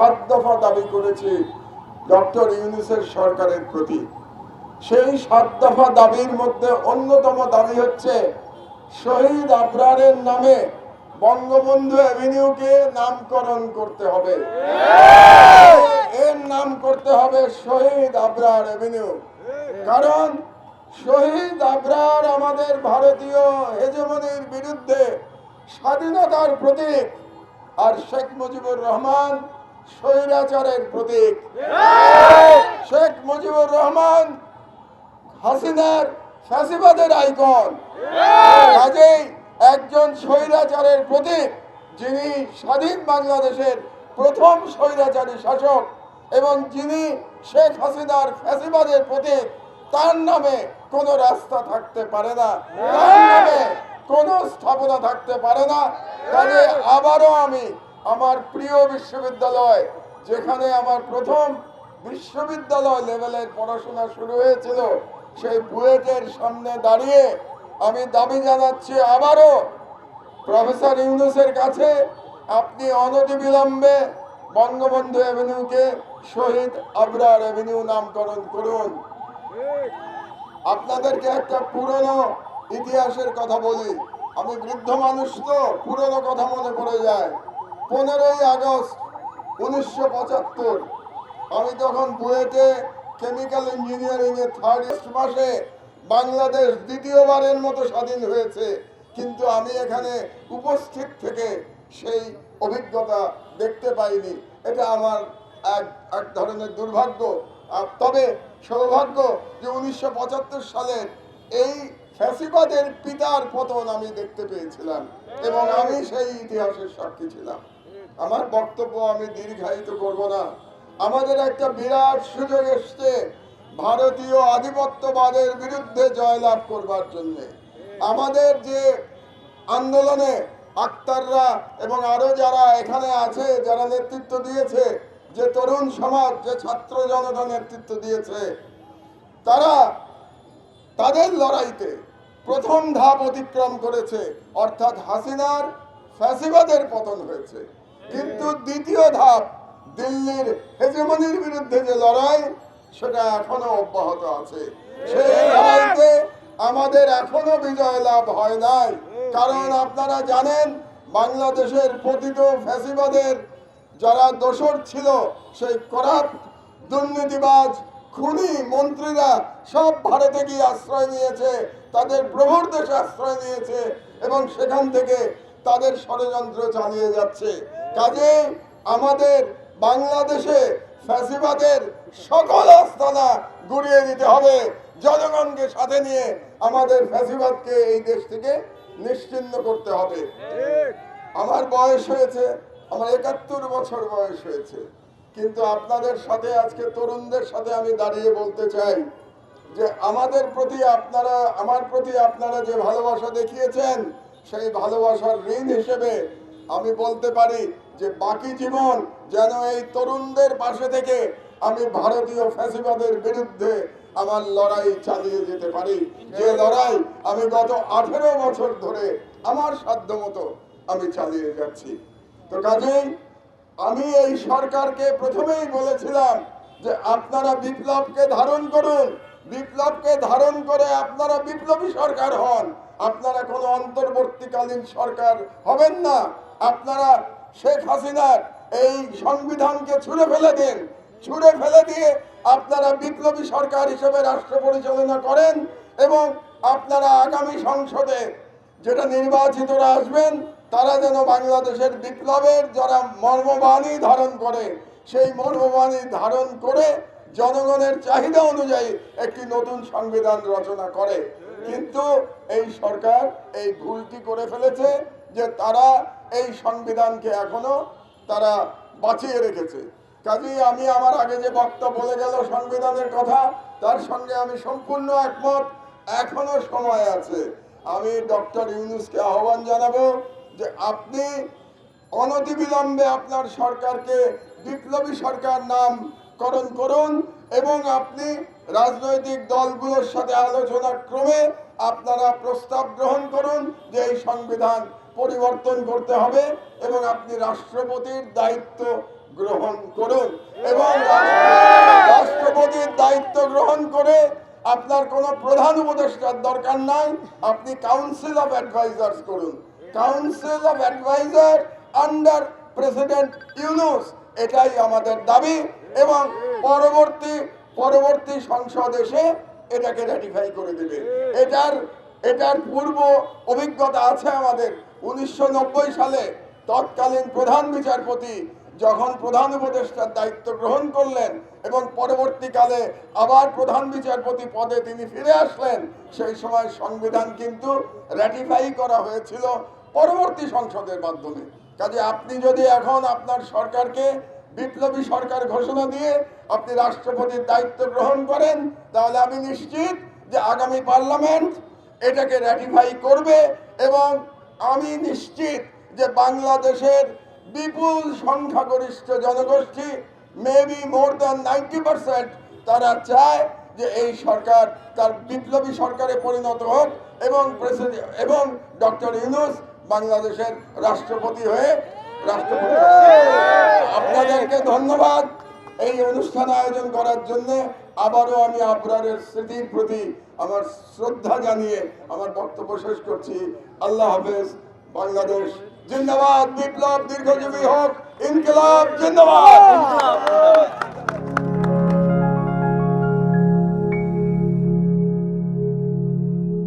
সাত দফা দাবি করেছি ডক্টর ইউনুসের সরকারের প্রতি। সেই সাত দফা দাবির মধ্যে অন্যতম দাবি হচ্ছে শহীদ আবরারের নামে বঙ্গবন্ধু অ্যাভিনিউকে নামকরণ করতে হবে। এর নাম করতে হবে শহীদ আবরার অ্যাভিনিউ। কারণ শহীদ আবরার আমাদের ভারতীয় হেজমনির বিরুদ্ধে স্বাধীনতার প্রতীক আর শেখ মুজিবুর রহমান স্বৈরাচারের প্রতীক। শেখ মুজিবুর রহমান, হাসিনার ফ্যাসিবাদের আইকন। কাজেই একজন স্বৈরাচারের প্রতীক, যিনি স্বাধীন বাংলাদেশের প্রথম স্বৈরাচারী শাসক এবং যিনি শেখ হাসিনার ফ্যাসিবাদের প্রতীক, তার নামে কোনো রাস্তা থাকতে পারে না। তার নামে কোনো স্থাপনা থাকতে পারে না। কাজে আবারও আমি আমার প্রিয় বিশ্ববিদ্যালয়, যেখানে আমার প্রথম বিশ্ববিদ্যালয় লেভেলের পড়াশোনা শুরু হয়েছিল, সেই বুয়েটের সামনে দাঁড়িয়ে আমি দাবি জানাচ্ছি আবারও প্রফেসর ইউনুসের কাছে, আপনি অনতিবিলম্বে বঙ্গবন্ধু অ্যাভিনিউকে শহীদ আবরার অ্যাভিনিউ নামকরণ করুন। আপনাদেরকে একটা পুরনো ইতিহাসের কথা বলি। আমি বৃদ্ধ মানুষ তো, পুরনো কথা মনে পড়ে যায়। পনেরোই আগস্ট উনিশশো পঁচাত্তর। আমি তখন বুয়েটে কেমিক্যাল ইঞ্জিনিয়ারিং এ থার্ড মাসে বাংলাদেশ দ্বিতীয়বারের মতো স্বাধীন হয়েছে। কিন্তু আমি এখানে উপস্থিত থেকে সেই অভিজ্ঞতা দেখতে পাইনি। এটা আমার এক এক ধরনের দুর্ভাগ্য। আর তবে সৌভাগ্য যে উনিশশো পঁচাত্তর সালের এই ফ্যাসিবাদের পিতার পতন আমি দেখতে পেয়েছিলাম এবং আমি সেই ইতিহাসের সাক্ষী ছিলাম। আমার বক্তব্য আমি দীর্ঘায়িত করব না। আমাদের একটা বিরাট সুযোগ এসছে ভারতীয় আধিপত্যবাদের বিরুদ্ধে জয়লাভ করবার জন্য। আমাদের যে আন্দোলনে আক্তাররা এবং আরও যারা এখানে আছে, যারা নেতৃত্ব দিয়েছে, যে তরুণ সমাজ, যে ছাত্র জনতা নেতৃত্ব দিয়েছে, তারা তাদের লড়াইতে প্রথম ধাপ অতিক্রম করেছে, অর্থাৎ হাসিনার ফ্যাসিবাদের পতন হয়েছে। কিন্তু দ্বিতীয় ধাপ দিল্লির হেজমনির বিরুদ্ধে যে লড়াই সেটা এখনও অব্যাহত আছে। সেই লড়াইতে আমাদের এখনও বিজয় লাভ হয় নাই। কারণ আপনারা জানেন বাংলাদেশের পতিত ফ্যাসিবাদের যারা দোসর ছিল সেই করাপ্ট দুর্নীতিবাজ খুনি মন্ত্রীরা সব ভারতে গিয়ে আশ্রয় নিয়েছে তাদের প্রভুর দেশে আশ্রয় নিয়েছে এবং সেখান থেকে তাদের ষড়যন্ত্র চালিয়ে যাচ্ছে। কাজে আমাদের বাংলাদেশে ফ্যাসিবাদের সকল আস্তানা গুড়িয়ে দিতে হবে। জনগণকে সাথে নিয়ে আমাদের ফ্যাসিবাদকে এই দেশ থেকে নিশ্চিন্ন করতে হবে। আমার বয়স হয়েছে, আমার একাত্তর বছর বয়স হয়েছে। কিন্তু আপনাদের সাথে আজকে তরুণদের সাথে আমি দাঁড়িয়ে বলতে চাই যে আমাদের প্রতি আপনারা, আমার প্রতি আপনারা যে ভালোবাসা দেখিয়েছেন, সেই ভালোবাসার ঋণ হিসেবে আমি বলতে পারি যে বাকি জীবন যেন এই তরুণদের পাশে থেকে আমি ভারতীয় ফ্যাসিবাদের বিরুদ্ধে আমার লড়াই চালিয়ে যেতে পারি। যে লড়াই আমি গত আঠেরো বছর ধরে আমার সাধ্য মতো আমি চালিয়ে যাচ্ছি। তো কাজেই আমি এই সরকারকে প্রথমেই বলেছিলাম যে আপনারা বিপ্লবকে ধারণ করুন। বিপ্লবকে ধারণ করে আপনারা বিপ্লবী সরকার হন। আপনারা কোনো অন্তর্বর্তীকালীন সরকার হবেন না। আপনারা শেখ হাসিনার এই সংবিধানকে ছুঁড়ে ফেলে দিন। ছুঁড়ে ফেলে দিয়ে আপনারা বিপ্লবী সরকার হিসেবে রাষ্ট্র পরিচালনা করেন এবং আপনারা আগামী সংসদে যেটা নির্বাচিতরা আসবেন, তারা যেন বাংলাদেশের বিপ্লবের যারা মর্মবাণী ধারণ করে, সেই মর্মবাণী ধারণ করে জনগণের চাহিদা অনুযায়ী একটি নতুন সংবিধান রচনা করে। কিন্তু এই সরকার এই ভুলটি করে ফেলেছে যে তারা এই সংবিধানকে এখনও তারা বাঁচিয়ে রেখেছে। কাজেই আমি আমার আগে যে বক্তা বলে গেল সংবিধানের কথা, তার সঙ্গে আমি সম্পূর্ণ একমত, এখনও সময় আছে। আমি ডক্টর ইউনুসকে আহ্বান জানাব যে আপনি অনতিবিলম্বে আপনার সরকারকে বিপ্লবী সরকার নামকরণ করুন এবং আপনি রাজনৈতিক দলগুলোর সাথে আলোচনা ক্রমে আপনারা প্রস্তাব গ্রহণ করুন যে এই সংবিধান পরিবর্তন করতে হবে এবং আপনি রাষ্ট্রপতির দায়িত্ব গ্রহণ করুন। এবং রাষ্ট্রপতির দায়িত্ব গ্রহণ করে আপনার কোনো প্রধান উপদেষ্টার দরকার নাই, আপনি কাউন্সিল অফ অ্যাডভাইজার্স করুন। Council of adviser under president Yunus এটাই আমাদের দাবি। এবং পরবর্তী পরবর্তী সংসদ এসে এটাকে র্যাটিফাই করে দেবে। এটার এটার পূর্ব অভিজ্ঞতা আছে আমাদের। উনিশশো নব্বই সালে তৎকালীন প্রধান বিচারপতি যখন প্রধান উপদেষ্টার দায়িত্ব গ্রহণ করলেন এবং পরবর্তীকালে আবার প্রধান বিচারপতি পদে তিনি ফিরে আসলেন, সেই সময় সংবিধান কিন্তু র্যাটিফাই করা হয়েছিল পরবর্তী সংসদের মাধ্যমে। কাজে আপনি যদি এখন আপনার সরকারকে বিপ্লবী সরকার ঘোষণা দিয়ে আপনি রাষ্ট্রপতির দায়িত্ব গ্রহণ করেন, তাহলে আমি নিশ্চিত যে আগামী পার্লামেন্ট এটাকে র্যাটিফাই করবে এবং আমি নিশ্চিত যে বাংলাদেশের বিপুল সংখ্যাগরিষ্ঠ জনগোষ্ঠী maybe more than ninety percent তারা চায় যে এই সরকার তার বিপ্লবী সরকারে পরিণত হোক এবং প্রেসিডেন্ট এবং ডক্টর ইউনুস বাংলাদেশের রাষ্ট্রপতি হয়ে রাষ্ট্রপতি আপনাদেরকে ধন্যবাদ। এই অনুষ্ঠান আয়োজন করার জন্য আবারও আমি আবরারের স্মৃতির প্রতি আমার শ্রদ্ধা জানিয়ে আমার বক্তব্য শেষ করছি। আল্লাহ হাফেজ, বাংলাদেশ জিন্দাবাদ। বিপ্লব দীর্ঘজীবী হোক, ইনকিলাব জিন্দাবাদ।